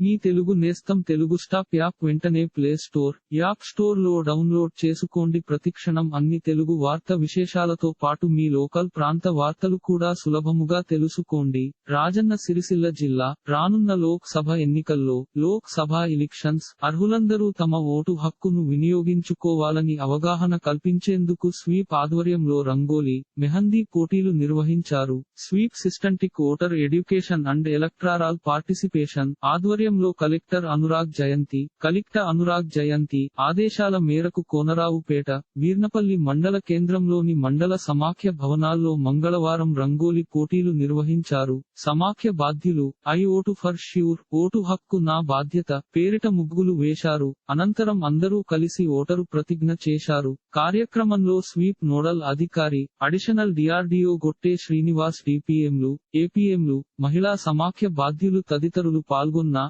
మీ తెలుగు నేస్తం Telugu stop app వెంటనే play store app స్టోర్లో డౌన్లోడ్ చేసుకోండి. ప్రతిక్షణం అన్ని తెలుగు వార్త విశేషాలతో పాటు మీ లోకల్ ప్రాంత వార్తలు కూడా సులభముగా తెలుసుకోండి. రాజన్న సిరిసిల్ల జిల్లా రానున్న లోక్ సభ ఎన్నికల్లో లోక్ సభ ఎలక్షన్స్ అర్హులందరూ తమ ఓటు హక్కును వినియోగించుకోవాలని అవగాహన కల్పించేందుకు స్వీప్ ఆధ్వర్యంలో రంగోలీ మెహందీ పోటీలు నిర్వహించారు. Sweep systematic voter education and electoral participation ఆధ్వర్యం ఆధ్వర్యంలో కలెక్టర్ అనురాగ్ జయంతి కలెక్టర్ అనురాగ్ జయంతి ఆదేశాల మేరకు కోనరావుపేట వీర్నపల్లి మండల కేంద్రంలోని మండల సమాఖ్య భవనాల్లో మంగళవారం రంగోలీ పోటీలు నిర్వహించారు. సమాఖ్య బాధ్యులు I vote for sure vote హక్కు నా బాధ్యత పేరిట ముగ్గులు వేశారు. అనంతరం అందరూ కలిసి ఓటరు ప్రతిజ్ఞ చేశారు. కార్యక్రమంలో స్వీప్ నోడల్ అధికారి అడిషనల్ డిఆర్డిఓ గొట్టే శ్రీనివాస్ డిపిఎంలు ఏపీఎంలు మహిళా సమాఖ్య బాధ్యులు తదితరులు పాల్గొన్న